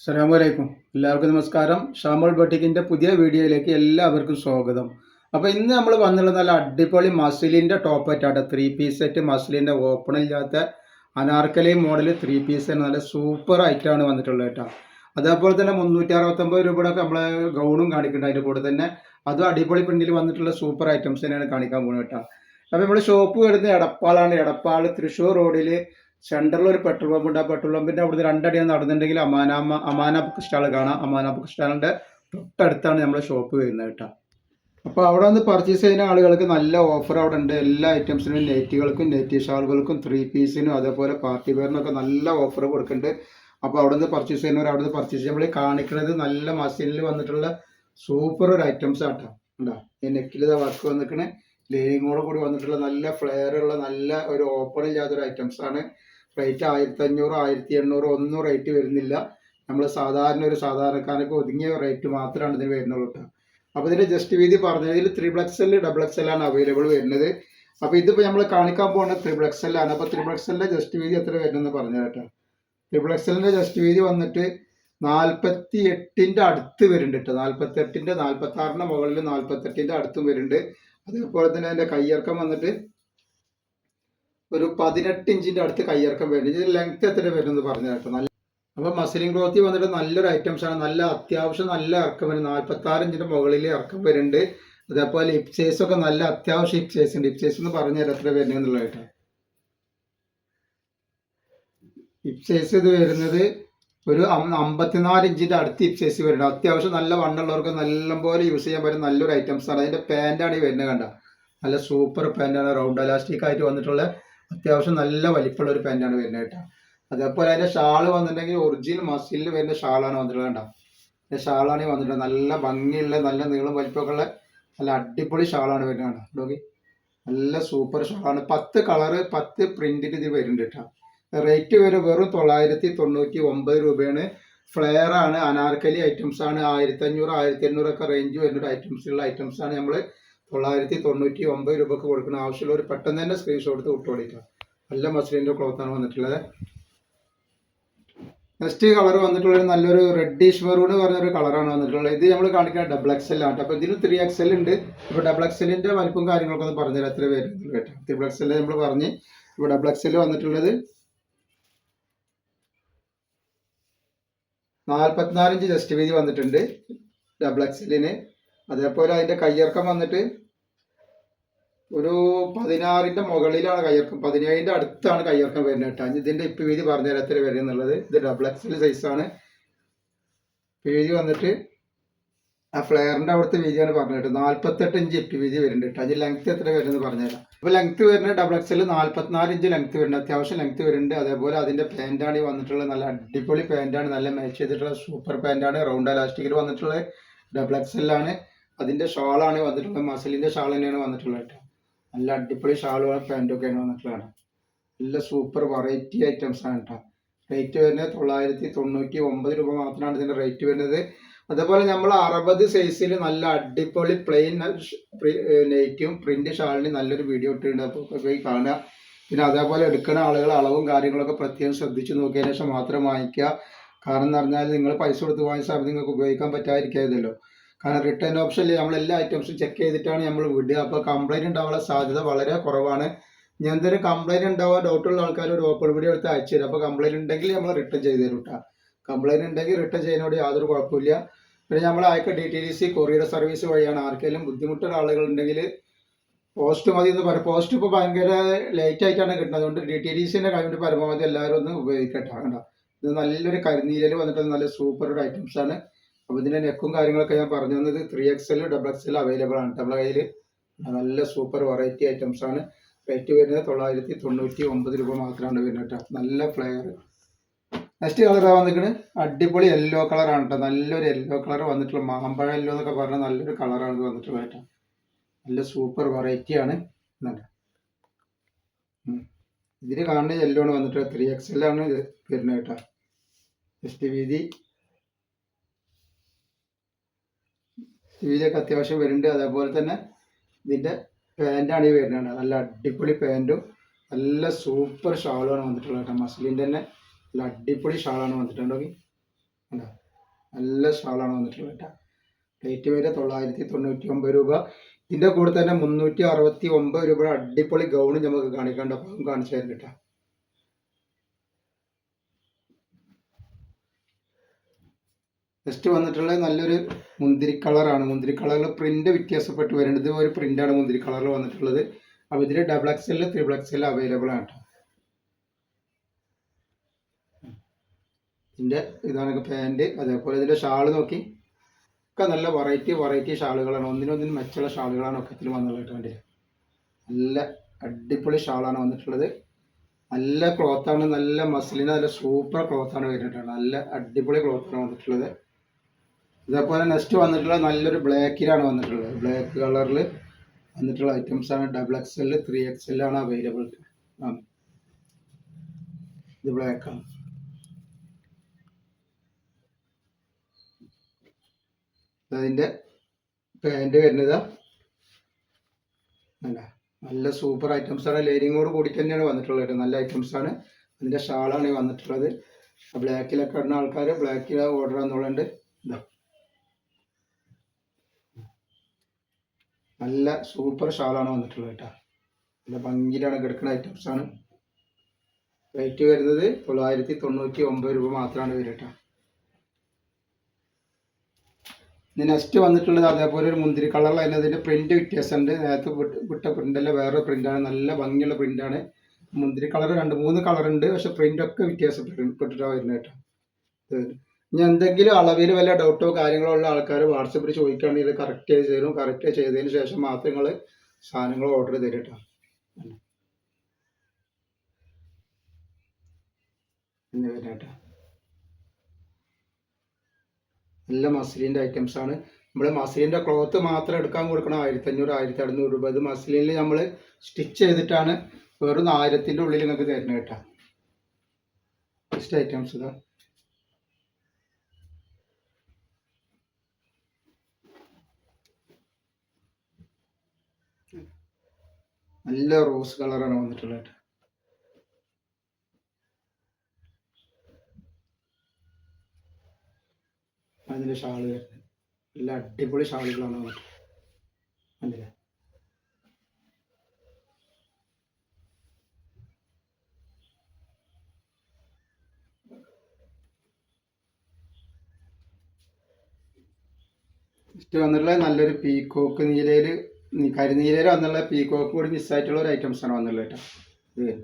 അസ്സലാമലൈക്കും. എല്ലാവർക്കും നമസ്കാരം. ഷാമോൾ ബട്ടിക്കിന്റെ പുതിയ വീഡിയോയിലേക്ക് എല്ലാവർക്കും സ്വാഗതം. അപ്പോൾ ഇന്ന് നമ്മൾ വന്നുള്ള നല്ല അടിപൊളി മസിലിന്റെ ടോപ്പ് ആയിട്ടാണ് ത്രീ പീസ് സെറ്റ് മസിലിന്റെ ഓപ്പൺ ഇല്ലാത്ത അനാർക്കലി മോഡൽ ത്രീ പീസ് നല്ല സൂപ്പർ ആയിട്ടാണ് വന്നിട്ടുള്ളത് കേട്ടോ. അതേപോലെ തന്നെ മുന്നൂറ്റി അറുപത്തൊമ്പത് രൂപയുടെയൊക്കെ നമ്മളെ ഗൗണും കാണിക്കുന്നുണ്ട് അതിന്റെ കൂടെ തന്നെ. അതും അടിപൊളി പ്രിന്റിൽ വന്നിട്ടുള്ള സൂപ്പർ ഐറ്റംസ് തന്നെയാണ് കാണിക്കാൻ പോകുന്നത് കേട്ടോ. അപ്പോൾ നമ്മൾ ഷോപ്പ് വരുന്നത് എടപ്പാളാണ്. എടപ്പാൾ തൃശ്ശൂർ റോഡിൽ സെന്ററിൽ ഒരു പെട്രോൾ പമ്പ് ഉണ്ട് ആ പെട്രോൾ പമ്പിന്റെ അവിടുന്ന് രണ്ടടി നടന്നിട്ടുണ്ടെങ്കിൽ അമാന അമാന ബുക്ക് സ്റ്റാൾ കാണാം. അമാന ബുക്ക് സ്റ്റാളിന്റെ തൊട്ടടുത്താണ് നമ്മുടെ ഷോപ്പ് വരുന്നത് കേട്ടോ. അപ്പോൾ അവിടെ വന്ന് പർച്ചേസ് ചെയ്യുന്ന ആളുകൾക്ക് നല്ല ഓഫർ അവിടെ ഉണ്ട്. എല്ലാ ഐറ്റംസിനും നെറ്റുകൾക്കും നെറ്റ് ഷാളുകൾക്കും ത്രീ പീസിനും അതേപോലെ പാർട്ടി വെയറിനൊക്കെ നല്ല ഓഫർ കൊടുക്കുന്നുണ്ട്. അപ്പോൾ അവിടെ നിന്ന് പർച്ചേസ് ചെയ്യുന്നവർ അവിടെ നിന്ന് പർച്ചേസ് ചെയ്യുമ്പോൾ കാണിക്കുന്നത് നല്ല മസിനിൽ വന്നിട്ടുള്ള സൂപ്പർ ഒരു ഐറ്റംസ് ആട്ടോ. ഉണ്ടോ ഈ നെക്കിലിത വർക്ക് വന്നിരിക്കണേ ലൈനിങ്ങോട് കൂടി വന്നിട്ടുള്ള നല്ല ഫ്ലെയർ ഉള്ള നല്ല ഒരു ഓപ്പൺ ഇല്ലാത്തൊരു ഐറ്റംസ് ആണ്. റേറ്റ് ആയിരത്തി അഞ്ഞൂറ് ആയിരത്തി എണ്ണൂറ് ഒന്നും റേറ്റ് വരുന്നില്ല. നമ്മൾ സാധാരണ ഒരു സാധാരണക്കാരനൊക്കെ ഒതുങ്ങിയ റേറ്റ് മാത്രമാണ് ഇതിന് വരുന്നുള്ളൂ കേട്ടോ അപ്പോൾ ഇതിന്റെ ജസ്റ്റ് വീതി പറഞ്ഞത് ഇതിൽ ത്രിബിൾ എക്സൽ ഡബിൾ എക്സൽ ആണ് അവൈലബിൾ വരുന്നത്. അപ്പോൾ ഇതിപ്പോൾ നമ്മൾ കാണിക്കാൻ പോകുന്നത് ത്രിബിൾ എക്സൽ ആണ്. അപ്പോൾ ത്രിബിൾ എക്സലിന്റെ ജസ്റ്റ് വീതി എത്ര വരുന്നെന്ന് പറഞ്ഞു കേട്ടോ ത്രിബിൾ എക്സലിന്റെ ജസ്റ്റ് വീതി വന്നിട്ട് നാൽപ്പത്തി എട്ടിന്റെ അടുത്ത് വരുന്നുണ്ട് കേട്ടോ നാൽപ്പത്തി എട്ടിന്റെ നാൽപ്പത്തി ആറിന്റെ മുകളിൽ നാൽപ്പത്തെട്ടിന്റെ അടുത്തും വരുന്നുണ്ട്. അതേപോലെ തന്നെ അതിന്റെ കയ്യിറക്കം വന്നിട്ട് ഒരു പതിനെട്ട് ഇഞ്ചിന്റെ അടുത്ത് കയ്യിറക്കം വരുന്നത് ഇതിന് ലെങ്ത് എത്ര വരുന്നത് പറഞ്ഞു കേട്ടോ നല്ല അപ്പോൾ മസിലിൻ ക്ലോത്തി വന്നിട്ട് നല്ലൊരു ഐറ്റംസ് ആണ്. നല്ല അത്യാവശ്യം നല്ല ഇറക്കം വരും നാൽപ്പത്തി ആറ് ഇഞ്ചിന്റെ മുകളിൽ ഇറക്കം വരുന്നുണ്ട്. അതേപോലെ ഇപ്സേസ് സൈസ് ഒക്കെ നല്ല അത്യാവശ്യം ഇപ്സേസ് സൈസ് ഉണ്ട്. ഹിപ് സൈസ് എന്ന് പറഞ്ഞു തരാം എത്ര വരുന്നത് എന്നുള്ളതായിട്ട്. കേട്ടോ ഹിപ് സൈസ് ഇത് വരുന്നത് ഒരു അമ്പത്തിനാല് ഇഞ്ചിന്റെ അടുത്ത് ഇപ്സേസ് സൈസ് വരുന്നുണ്ട്. അത്യാവശ്യം നല്ല വണ്ണുള്ളവർക്ക് നല്ലപോലെ യൂസ് ചെയ്യാൻ പറ്റുന്ന നല്ലൊരു ഐറ്റംസ് ആണ്. അതിന്റെ പാന്റാണ് ഈ വരുന്നത് കണ്ട. നല്ല സൂപ്പർ പാന്റാണ് റൗണ്ട് അലാസ്റ്റിക് ആയിട്ട് വന്നിട്ടുള്ള അത്യാവശ്യം നല്ല വലിപ്പമുള്ള ഒരു പാന്റാണ് വരുന്നത് കേട്ടോ. അതേപോലെ അതിന്റെ ഷാൾ വന്നിട്ടുണ്ടെങ്കിൽ ഒറിജിനൽ മസിലിൽ വരുന്ന ഷാളാണ് വന്നിട്ടുള്ളത് കേട്ടോ അതിന്റെ ഷാളാണ് വന്നിട്ടുള്ളത്. നല്ല ഭംഗിയുള്ള നല്ല നീളം വലിപ്പമൊക്കെ ഉള്ള നല്ല അടിപൊളി ഷാളാണ് വരുന്നത് കേട്ടോ നോക്കി. നല്ല സൂപ്പർ ഷാളാണ് പത്ത് കളറ് പത്ത് പ്രിന്റിൽ ഇത് വരുന്നുണ്ട് കേട്ടോ. റേറ്റ് വരും വെറും തൊള്ളായിരത്തി തൊണ്ണൂറ്റി ഒമ്പത് രൂപയാണ്. ഫ്ലെയർ ആണ് അനാർക്കലി ഐറ്റംസ് ആണ് ആയിരത്തി അഞ്ഞൂറ് ആയിരത്തി എണ്ണൂറൊക്കെ റേഞ്ച് വരുന്ന ഐറ്റംസ് ഉള്ള ഐറ്റംസ് ആണ് നമ്മൾ തൊള്ളായിരത്തി തൊണ്ണൂറ്റി ഒമ്പത് രൂപക്ക് കൊടുക്കുന്ന ആവശ്യമുള്ളവർ പെട്ടെന്ന് തന്നെ സ്ക്രീൻഷോട്ട് എടുത്ത് വിട്ടുകൊടുക്കുക നല്ല മസ്ലിന്റെ ക്ലോത്താണ് വന്നിട്ടുള്ളത്. നെക്സ്റ്റ് കളർ വന്നിട്ടുള്ളത് നല്ലൊരു റെഡിഷ് മെറൂൺ പറഞ്ഞൊരു കളറാണ് വന്നിട്ടുള്ളത്. ഇത് നമ്മൾ കാണിക്കുന്ന ഡബിൾ എക്സ് എൽ ആണ് അപ്പോൾ ഇതിന് ത്രീ എൽ ഉണ്ട്. ഇപ്പോൾ ഡബിൾ എക്സലിന്റെ വലിപ്പം കാര്യങ്ങളൊക്കെ ഒന്ന് പറഞ്ഞുതരാം. എത്ര പേര് കേട്ടോ. ത്രിബിൾ എക്സൽ നമ്മൾ പറഞ്ഞ്. ഇപ്പോൾ ഡബിൾ എക്സ് എൽ വന്നിട്ടുള്ളത് നാൽപ്പത്തിനാല് ഇഞ്ച് ജസ്റ്റ് വീതി വന്നിട്ടുണ്ട് ഡബിൾ എക്സ് എക്സലിന് അതേപോലെ അതിന്റെ കയ്യിറക്കം വന്നിട്ട് ഒരു പതിനാറിന്റെ മുകളിലാണ് കയ്യിറക്കം. പതിനേഴിന്റെ അടുത്താണ് കയ്യിറക്കം വരുന്നത് കേട്ടോ. ഇതിന്റെ ഇപ്പം വീതി പറഞ്ഞ എത്ര വരും ഇത് ഡബിൾ എക്സൽ സൈസാണ് വീതി വന്നിട്ട് ആ ഫ്ലെയറിന്റെ അവിടുത്തെ വീതിയാണ് പറഞ്ഞിട്ട് നാൽപ്പത്തെട്ട് ഇഞ്ച് ഇപ്പ് വീതി വരുന്നുണ്ട് കേട്ടോ. അതിന് ലെങ്ത് എത്ര വരുന്നത് പറഞ്ഞുതരാം. അപ്പോൾ ലെങ്ത് വരുന്നത് ഡബിൾ എക്സൽ നാൽപ്പത്തിനാല് ഇഞ്ച് ലെങ്ത് വരുന്നുണ്ട്. അത്യാവശ്യം ലെങ്ത് വരുന്നുണ്ട്. അതേപോലെ അതിന്റെ പാന്റാണ് ഈ വന്നിട്ടുള്ളത്. നല്ല അടിപൊളി പാന്റാണ് നല്ല മാച്ച് ചെയ്തിട്ടുള്ള സൂപ്പർ പാന്റാണ് റൗണ്ട് അലാസ്റ്റിക്കിൽ വന്നിട്ടുള്ളത് ഡബിൾ എക്സലാണ് അതിന്റെ ഷാളാണ് വന്നിട്ടുള്ളത്. മസിലിന്റെ ഷാൾ തന്നെയാണ് വന്നിട്ടുള്ളത് കേട്ടോ. നല്ല അടിപൊളി ഷാളും പാന്റും ഒക്കെയാണ് വന്നിട്ടുള്ളത് നല്ല സൂപ്പർ വെറൈറ്റി ഐറ്റംസ് ആണ് കേട്ടോ. റേറ്റ് വരുന്നത് തൊള്ളായിരത്തി തൊണ്ണൂറ്റി ഒമ്പത് രൂപ മാത്രമാണ് ഇതിന്റെ റേറ്റ് വരുന്നത്. അതേപോലെ നമ്മൾ അറുപത് സൈസിൽ നല്ല അടിപൊളി പ്ലെയിൻ നെയ്റ്റും പ്രിന്റ് ഷാളിന് നല്ലൊരു വീഡിയോ ഇട്ടിട്ടുണ്ട്. അപ്പോൾ പോയി കാണുക. പിന്നെ അതേപോലെ എടുക്കുന്ന ആളുകൾ അളവും കാര്യങ്ങളൊക്കെ പ്രത്യേകം ശ്രദ്ധിച്ചു നോക്കിയതിന് ശേഷം മാത്രം വാങ്ങിക്കുക. കാരണം എന്ന് പറഞ്ഞാൽ നിങ്ങൾ പൈസ കൊടുത്ത് സമയത്ത് നിങ്ങൾക്ക് ഉപയോഗിക്കാൻ പറ്റാതിരിക്കാതല്ലോ കാരണം റിട്ടേൺ ഓപ്ഷനിൽ നമ്മൾ എല്ലാ ഐറ്റംസും ചെക്ക് ചെയ്തിട്ടാണ് നമ്മൾ വിടുക. അപ്പോൾ കംപ്ലൈന്റ് ഉണ്ടാവാനുള്ള സാധ്യത വളരെ കുറവാണ്. ഞാൻ എന്തെങ്കിലും കംപ്ലൈന്റ് ഉണ്ടാവാൻ ഡൗട്ടുള്ള ആൾക്കാർ ഒരു ഓപ്പൺ വീഡിയോ എടുത്ത് അയച്ചു തരും. അപ്പോൾ കംപ്ലൈന്റ് ഉണ്ടെങ്കിൽ നമ്മൾ റിട്ടേൺ ചെയ്ത് തരും കേട്ടോ കംപ്ലൈന്റ് ഉണ്ടെങ്കിൽ റിട്ടേൺ ചെയ്യുന്നതോട് യാതൊരു കുഴപ്പമില്ല. പിന്നെ നമ്മൾ അയക്ക D T D C courier service വഴിയാണ്. ആർക്കെങ്കിലും ബുദ്ധിമുട്ടുള്ള ആളുകളുണ്ടെങ്കിൽ പോസ്റ്റ് മതി എന്ന് പറയും. പോസ്റ്റ് ഇപ്പോൾ ഭയങ്കര ലേറ്റ് ആയിട്ടാണ് കിട്ടുന്നത്. അതുകൊണ്ട് ഡി ടി ഡി സിന്റെ കഴിഞ്ഞിട്ട് പരമാവധി എല്ലാവരും ഒന്ന് ഉപയോഗിക്കട്ടെ. കണ്ടോ? ഇത് നല്ലൊരു കരിനീരൽ വന്നിട്ട് നല്ല സൂപ്പർ ഒരു ഐറ്റംസ് ആണ്. അപ്പോൾ ഇതിന്റെ നെക്കും കാര്യങ്ങളൊക്കെ ഞാൻ പറഞ്ഞു തന്നത് three X L double X L available ആണ്. നമ്മുടെ കയ്യിൽ നല്ല സൂപ്പർ വെറൈറ്റി ഐറ്റംസ് ആണ്. റേറ്റ് വരുന്നത് തൊള്ളായിരത്തി തൊണ്ണൂറ്റി ഒമ്പത് രൂപ മാത്രമാണ് വരുന്നത് കേട്ടോ. നല്ല ഫ്ലെയർ നെക്സ്റ്റ് കളറാണ് വന്നിരിക്കുന്നത് അടിപൊളി യെല്ലോ കളറാണ് കേട്ടോ. നല്ലൊരു യെല്ലോ കളർ വന്നിട്ടുള്ള മാമ്പഴ യെല്ലോ എന്നൊക്കെ പറഞ്ഞാൽ നല്ലൊരു കളറാണ് ഇത് വന്നിട്ടുള്ളത് കേട്ടോ. നല്ല സൂപ്പർ വെറൈറ്റി ആണ്. ഇതിന് കാണുന്ന യെല്ലോ ആണ് വന്നിട്ടുള്ളത്. ത്രീ എക്സ് ആണ് ഇത് വരുന്നത് കേട്ടോ. ജസ്റ്റ് വീതി വീതിയൊക്കെ അത്യാവശ്യം വരുന്നുണ്ട്. അതേപോലെ തന്നെ ഇതിന്റെ പാന്റാണ് ഈ വരുന്നത് നല്ല അടിപൊളി പാന്റും നല്ല സൂപ്പർ ഷാളുമാണ് വന്നിട്ടുള്ളത് കേട്ടോ. മസ്ലിന്റെ തന്നെ നല്ല അടിപൊളി ഷാളാണ് വന്നിട്ടുണ്ട് കേട്ടോ നല്ല ഷാളാണ് വന്നിട്ടുള്ളത് കേട്ടോ. റേറ്റ് വരെ തൊള്ളായിരത്തി തൊണ്ണൂറ്റി ഒമ്പത് രൂപ. ഇതിന്റെ കൂടെ തന്നെ മുന്നൂറ്റി അറുപത്തി ഒമ്പത് രൂപയുടെ അടിപൊളി ഗൗണും നമുക്ക് കാണിക്കേണ്ട അപ്പം കാണിച്ചു തരും കേട്ടോ. നെക്സ്റ്റ് വന്നിട്ടുള്ള നല്ലൊരു മുന്തിരി കളറാണ് മുന്തിരി കളറിൽ പ്രിന്റ് വ്യത്യാസപ്പെട്ട് വരേണ്ടത് ഒരു പ്രിന്റാണ് മുന്തിരി കളറിൽ വന്നിട്ടുള്ളത്. അപ്പോൾ ഇതിൽ double X L triple X L available ആണ് കേട്ടോ ഇതിന്റെ ഇതാണ് പാന്റ് അതേപോലെ ഇതിന്റെ ഷാൾ നോക്കി. ഒക്കെ നല്ല വെറൈറ്റി വെറൈറ്റി ഷാളുകളാണ് ഒന്നിനൊന്നിനും മെച്ചുള്ള ഷാളുകളാണ് ഒക്കെ ഇതിൽ വന്നിട്ടുള്ളത് വേണ്ടി നല്ല അടിപൊളി ഷാളാണ് വന്നിട്ടുള്ളത്. നല്ല ക്ലോത്താണ് നല്ല മസിലിന് നല്ല സൂപ്പർ ക്ലോത്താണ് വരുന്നിട്ടുള്ളത് നല്ല അടിപൊളി ക്ലോത്താണ് വന്നിട്ടുള്ളത്. ഇതേപോലെ നെക്സ്റ്റ് വന്നിട്ടുള്ള നല്ലൊരു ബ്ലാക്കിലാണ് വന്നിട്ടുള്ളത്. ബ്ലാക്ക് കളറിൽ വന്നിട്ടുള്ള ഐറ്റംസ് ആണ് double X L three X L ആണ് അവൈലബിൾ ആ. ഇത് ബ്ലാക്ക് ആണ്. അതിന്റെ പാന്റ് വരുന്നത്. അല്ല നല്ല സൂപ്പർ ഐറ്റംസ് ആണ്. ലേരിങ്ങോട് കൂടി തന്നെയാണ് വന്നിട്ടുള്ളത് നല്ല ഐറ്റംസ് ആണ്. അതിന്റെ ഷാളാണ് വന്നിട്ടുള്ളത്. ബ്ലാക്കിലൊക്കെ ഇടുന്ന ആൾക്കാർ ബ്ലാക്കിൽ ഓർഡർ എന്നുള്ളത് ഇതാ നല്ല സൂപ്പർ ഷാളാണ് വന്നിട്ടുള്ളത് കേട്ടോ. നല്ല ഭംഗിയിലാണ് കിടക്കുന്ന ഐറ്റംസ് ആണ്. റേറ്റ് വരുന്നത് തൊള്ളായിരത്തി തൊണ്ണൂറ്റി ഒമ്പത് രൂപ മാത്രമാണ് വരിക കേട്ടോ. ഇനി നെക്സ്റ്റ് വന്നിട്ടുള്ളത് അതേപോലെ ഒരു മുന്തിരി കളറിൽ അതിന്റെ പ്രിന്റ് വ്യത്യാസമുണ്ട്. നേരത്തെ വിട്ട്- പ്രിന്റല്ല വേറെ പ്രിന്റാണ് നല്ല ഭംഗിയുള്ള പ്രിന്റാണ് മുന്തിരി കളർ രണ്ട് മൂന്ന് കളർ ഉണ്ട്. പക്ഷെ പ്രിന്റൊക്കെ വ്യത്യാസപ്പെട്ടിട്ടാണ് വരുന്നത് കേട്ടോ. ഇനി എന്തെങ്കിലും അളവിൽ വല്ല ഡൗട്ടോ കാര്യങ്ങളോ ഉള്ള ആൾക്കാർ വാട്സപ്പിൽ ചോദിക്കുകയാണെങ്കിൽ ഇത് കറക്റ്റ് ചെയ്ത് തരും. കറക്റ്റ് ചെയ്തതിന് ശേഷം മാത്രം നിങ്ങൾ സാധനങ്ങൾ ഓർഡർ തരും കേട്ടോ പിന്നെ വരാം കേട്ടോ നല്ല മസ്ലിന്റെ ഐറ്റംസ് ആണ്. നമ്മൾ മസ്ലിന്റെ ക്ലോത്ത് മാത്രം എടുക്കാൻ കൊടുക്കണം ആയിരത്തി അഞ്ഞൂറ് ആയിരത്തി അറുന്നൂറ് രൂപ. ഇത് മസ്ലിനിൽ നമ്മൾ സ്റ്റിച്ച് ചെയ്തിട്ടാണ് വെറും ആയിരത്തിന്റെ ഉള്ളിൽ നിങ്ങൾക്ക് തരുന്നത് കേട്ടോ. ഫസ്റ്റ് ഐറ്റംസ് ഇതാ. നല്ല റോസ് കളറാണ് വന്നിട്ടുള്ളത്. അതിന്റെ ഷാൾ വരുന്നത്. നല്ല അടിപൊളി ഷാളുകളാണ് വന്നിട്ട് കണ്ടില്ലേ? നെക്സ്റ്റ് വന്നിട്ടുള്ള നല്ലൊരു പീക്കോക്ക് നീലയിൽ കരിനീലയിൽ വന്നുള്ള പീക്കോക്ക് കൂടി മിസ്സായിട്ടുള്ള ഒരു ഐറ്റംസ് ആണ് വന്നുള്ളത് കേട്ടോ. ഇത്.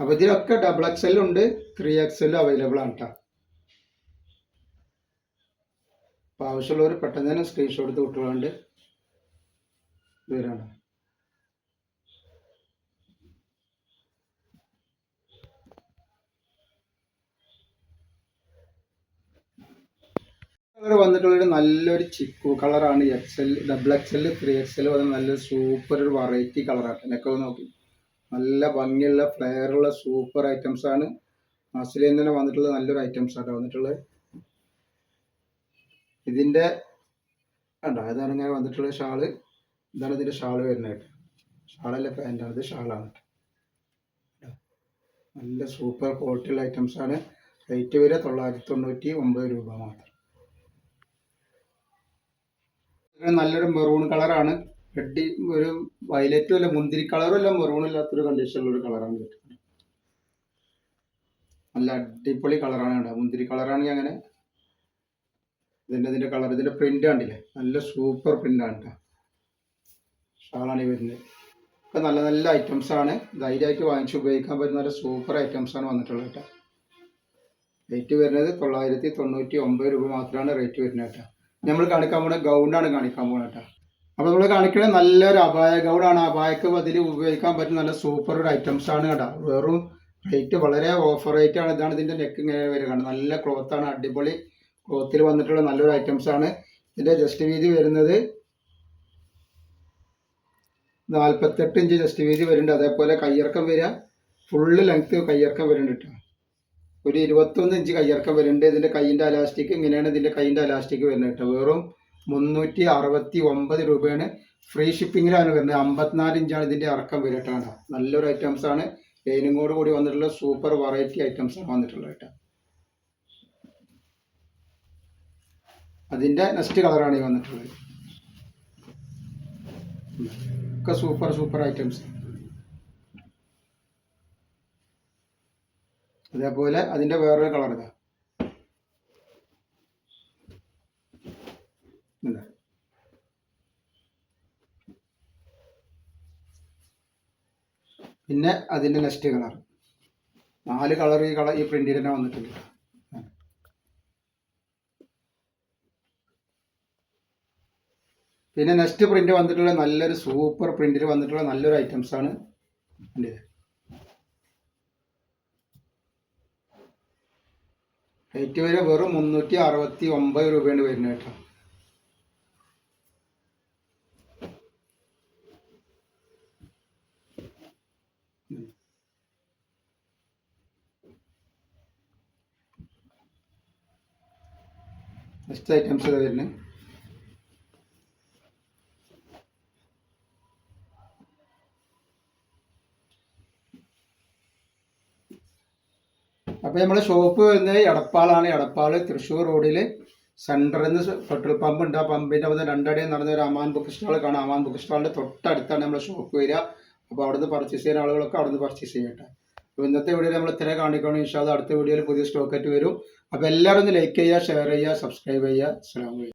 അപ്പോൾ ഇതിലൊക്കെ ഡബിൾ എക്സ് എൽ ഉണ്ട് ത്രീ എക്സ് എല്ലും അവൈലബിൾ ആണ് കേട്ടോ ആവശ്യമുള്ളവർ പെട്ടെന്ന് തന്നെ സ്ക്രീൻഷോട്ട് എടുത്ത് വിട്ടുകൊണ്ട് വരാണ് കളർ വന്നിട്ടുള്ളൊരു നല്ലൊരു ചിക്കു കളറാണ് X L double X L three X L വന്ന നല്ല സൂപ്പർ ഒരു വെറൈറ്റി കളറാണ് എന്നൊക്കെ നോക്കി. നല്ല ഭംഗിയുള്ള ഫ്ലെയർ ഉള്ള സൂപ്പർ ഐറ്റംസ് ആണ്. മസിലിൽ തന്നെ വന്നിട്ടുള്ള നല്ലൊരു ഐറ്റംസ് ആണ് വന്നിട്ടുള്ളത്. ഇതിന്റെ കണ്ടോ? ഇതാണ് ഇങ്ങനെ വന്നിട്ടുള്ള ഷാൾ. ഇതാണ് ഇതിന്റെ ഷാൾ വരുന്നത് ഷാളല്ല പാന്റാണ് ഇത് ഷാളാണ്. നല്ല സൂപ്പർ ക്വാളിറ്റിയുള്ള ഐറ്റംസ് ആണ്. റേറ്റ് വരെ തൊള്ളായിരത്തി തൊണ്ണൂറ്റി ഒമ്പത് രൂപ മാത്രം ഇത് നല്ലൊരു മെറൂൺ കളറാണ് റെഡ് ഒരു വയലറ്റും അല്ല മുന്തിരി കളറും അല്ല മെറൂൺ ഇല്ലാത്തൊരു കണ്ടീഷനിലുള്ള ഒരു കളറാണ് കേട്ടോ നല്ല അടിപൊളി കളറാണ് കേട്ടോ. മുന്തിരി കളറാണെങ്കിൽ അങ്ങനെ ഇതിന്റെ ഇതിന്റെ കളർ ഇതിന്റെ പ്രിന്റ് കണ്ടില്ലേ? നല്ല സൂപ്പർ പ്രിന്റാണ് കേട്ടോ ഷാളാണ് വരുന്നത്. ഒക്കെ നല്ല നല്ല ഐറ്റംസ് ആണ്. ധൈര്യമായിട്ട് വാങ്ങിച്ച് ഉപയോഗിക്കാൻ പറ്റുന്ന നല്ല സൂപ്പർ ഐറ്റംസ് ആണ് വന്നിട്ടുള്ളത് കേട്ടോ റേറ്റ് വരുന്നത് തൊള്ളായിരത്തി തൊണ്ണൂറ്റി ഒമ്പത് രൂപ മാത്രമാണ് റേറ്റ് വരുന്നത് കേട്ടോ നമ്മൾ കാണിക്കാൻ പോകുന്ന ഗൗണ്ടാണ് കാണിക്കാൻ പോകുന്നത് കേട്ടോ. അപ്പോൾ നമ്മൾ കാണിക്കുന്നത് നല്ലൊരു അപായ ഗൗഡാണ്. അപായക്ക് അതിൽ ഉപയോഗിക്കാൻ പറ്റുന്ന നല്ല സൂപ്പർ ഒരു ഐറ്റംസ് ആണ് കേട്ടോ. വെറും റേറ്റ് വളരെ ഓഫർ റേറ്റ് ആണ്. ഇതാണ് ഇതിന്റെ നെക്ക് ഇങ്ങനെ വരിക നല്ല ക്ലോത്ത് ആണ്. അടിപൊളി ക്ലോത്തിൽ വന്നിട്ടുള്ള നല്ലൊരു ഐറ്റംസ് ആണ്. ഇതിന്റെ ജസ്റ്റ് വീതി വരുന്നത് നാൽപ്പത്തെട്ട് ഇഞ്ച് ജസ്റ്റ് വീതി വരുന്നുണ്ട്. അതേപോലെ കയ്യിറക്കം വരിക. ഫുള്ള് ലെങ്ത് കയ്യിറക്കം വരുന്നുണ്ട് കേട്ടോ. ഒരു ഇരുപത്തൊന്ന് ഇഞ്ച് കയ്യിറക്കം വരുന്നുണ്ട് ഇതിന്റെ കൈയിന്റെ അലാസ്റ്റിക് ഇങ്ങനെയാണ് ഇതിന്റെ കൈയിന്റെ അലാസ്റ്റിക് വരുന്നത് കേട്ടോ. വെറും മുന്നൂറ്റി അറുപത്തി ഒമ്പത് രൂപയാണ്. ഫ്രീ ഷിപ്പിങ്ങിലാണ് വരുന്നത്. അമ്പത്തിനാല് ഇഞ്ചാണ് ഇതിന്റെ ഇറക്കം കേട്ടോ. നല്ലൊരു ഐറ്റംസ് ആണ്. ലൈനിങ്ങോട് കൂടി വന്നിട്ടുള്ള സൂപ്പർ വെറൈറ്റി ഐറ്റംസ് ആണ് വന്നിട്ടുള്ളത് കേട്ടോ. അതിന്റെ നെക്സ്റ്റ് കളറാണ് ഈ വന്നിട്ടുള്ളത്. ഒക്കെ സൂപ്പർ സൂപ്പർ ഐറ്റംസ് അതേപോലെ അതിന്റെ വേറൊരു കളർ ഇതാ. പിന്നെ അതിന്റെ നെക്സ്റ്റ് കളർ നാല് കളർ ഈ കളർ ഈ പ്രിന്റിൽ തന്നെ വന്നിട്ടുണ്ട്. പിന്നെ നെക്സ്റ്റ് പ്രിന്റ് വന്നിട്ടുള്ള നല്ലൊരു സൂപ്പർ പ്രിന്റിൽ വന്നിട്ടുള്ള നല്ലൊരു ഐറ്റംസ് ആണ് കണ്ടില്ലേ റേറ്റ് വരെ വെറും മുന്നൂറ്റി അറുപത്തി ഒമ്പത് രൂപയാണ് വരുന്നത് കേട്ടോ. നെക്സ്റ്റ് ഐറ്റംസ് വരുന്നത്. അപ്പോൾ നമ്മുടെ ഷോപ്പ് വരുന്നത് എടപ്പാളാണ്. എടപ്പാൾ തൃശ്ശൂർ റോഡിൽ സെന്ററിൽ നിന്ന് പെട്രോൾ പമ്പ് ഉണ്ട്. ആ പമ്പിന്റെ അവിടെ രണ്ടടി നടന്ന ഒരു അമാൻ ബുക്ക് സ്റ്റാൾ കാണാം. അമാൻ ബുക്ക് സ്റ്റാളിന്റെ തൊട്ടടുത്താണ് നമ്മുടെ ഷോപ്പ് വരിക. അപ്പോൾ അവിടുന്ന് പർച്ചേസ് ചെയ്യുന്ന ആളുകളൊക്കെ അവിടുന്ന് പർച്ചേസ് ചെയ്യട്ടെ അപ്പോൾ ഇന്നത്തെ വീഡിയോയിൽ നമ്മൾ ഇത്ര കാണിക്കണം ഇൻഷാദ് അടുത്ത വീഡിയോയിൽ പുതിയ സ്റ്റോക്ക് ആയിട്ട് വരും. അപ്പോൾ എല്ലാവരും ഒന്ന് ലൈക്ക് ചെയ്യുക ഷെയർ ചെയ്യുക സബ്സ്ക്രൈബ് ചെയ്യുക. അലൈക്കും.